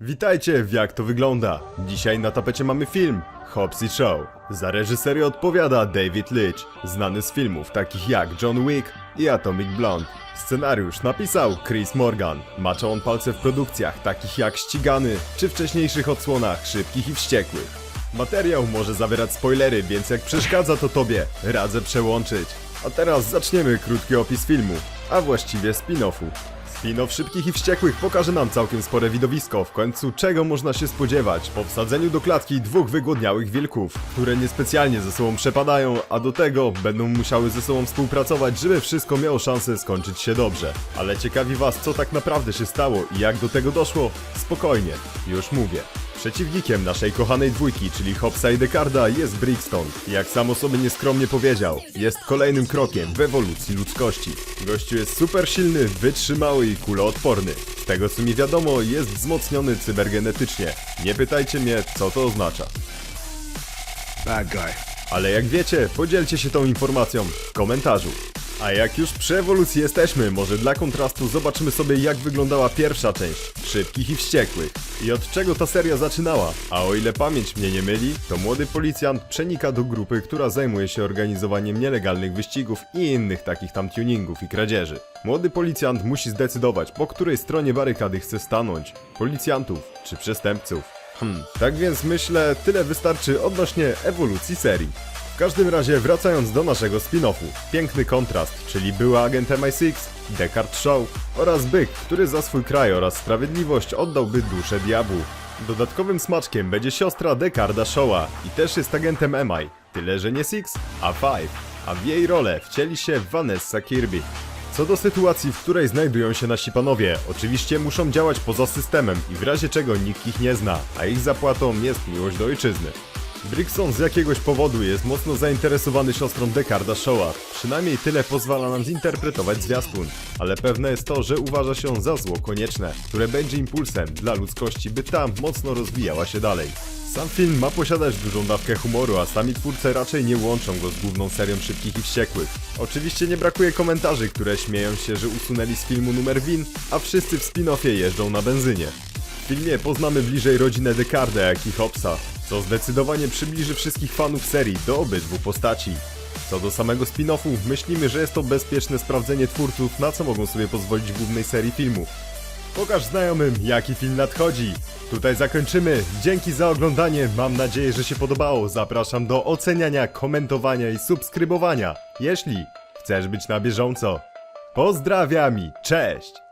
Witajcie w Jak to wygląda. Dzisiaj na tapecie mamy film Hobbs i Show. Za reżyserię odpowiada David Leitch, znany z filmów takich jak John Wick i Atomic Blonde. Scenariusz napisał Chris Morgan. Macza on palce w produkcjach takich jak Ścigany, czy wcześniejszych odsłonach Szybkich i Wściekłych. Materiał może zawierać spoilery, więc jak przeszkadza to tobie, radzę przełączyć. A teraz zaczniemy krótki opis filmu, a właściwie spin-offu. Spin-off Szybkich i Wściekłych pokaże nam całkiem spore widowisko, w końcu czego można się spodziewać po wsadzeniu do klatki dwóch wygłodniałych wilków, które niespecjalnie ze sobą przepadają, a do tego będą musiały ze sobą współpracować, żeby wszystko miało szansę skończyć się dobrze. Ale ciekawi was, co tak naprawdę się stało i jak do tego doszło? Spokojnie, już mówię. Przeciwnikiem naszej kochanej dwójki, czyli Hopsa i Decarda jest Brixton. Jak sam o sobie nieskromnie powiedział, jest kolejnym krokiem w ewolucji ludzkości. Gościu jest super silny, wytrzymały i kuloodporny. Z tego co mi wiadomo, jest wzmocniony cybergenetycznie. Nie pytajcie mnie, co to oznacza. Bad guy. Ale jak wiecie, podzielcie się tą informacją w komentarzu. A jak już przy ewolucji jesteśmy, może dla kontrastu zobaczymy sobie jak wyglądała pierwsza część Szybkich i Wściekłych i od czego ta seria zaczynała. A o ile pamięć mnie nie myli, to młody policjant przenika do grupy, która zajmuje się organizowaniem nielegalnych wyścigów i innych takich tam tuningów i kradzieży. Młody policjant musi zdecydować, po której stronie barykady chce stanąć. Policjantów czy przestępców. Hmm, tak więc myślę, tyle wystarczy odnośnie ewolucji serii. W każdym razie wracając do naszego spin-offu, piękny kontrast, czyli były agent MI6, Descartes Show oraz Byk, który za swój kraj oraz sprawiedliwość oddałby duszę diabłu. Dodatkowym smaczkiem będzie siostra Decarda Showa i też jest agentem MI, tyle że nie Six, a Five, a w jej rolę wcieli się Vanessa Kirby. Co do sytuacji, w której znajdują się nasi panowie, oczywiście muszą działać poza systemem i w razie czego nikt ich nie zna, a ich zapłatą jest miłość do ojczyzny. Brixon z jakiegoś powodu jest mocno zainteresowany siostrą Decarda Showa, przynajmniej tyle pozwala nam zinterpretować zwiastun, ale pewne jest to, że uważa się za zło konieczne, które będzie impulsem dla ludzkości, by ta mocno rozwijała się dalej. Sam film ma posiadać dużą dawkę humoru, a sami twórcy raczej nie łączą go z główną serią Szybkich i Wściekłych. Oczywiście nie brakuje komentarzy, które śmieją się, że usunęli z filmu numer win, a wszyscy w spin-offie jeżdżą na benzynie. Filmie poznamy bliżej rodzinę Decarda, jak i Hopsa, co zdecydowanie przybliży wszystkich fanów serii do obydwu postaci. Co do samego spin-offu, myślimy, że jest to bezpieczne sprawdzenie twórców, na co mogą sobie pozwolić w głównej serii filmów. Pokaż znajomym, jaki film nadchodzi. Tutaj zakończymy. Dzięki za oglądanie. Mam nadzieję, że się podobało. Zapraszam do oceniania, komentowania i subskrybowania, jeśli chcesz być na bieżąco. Pozdrawiam i cześć!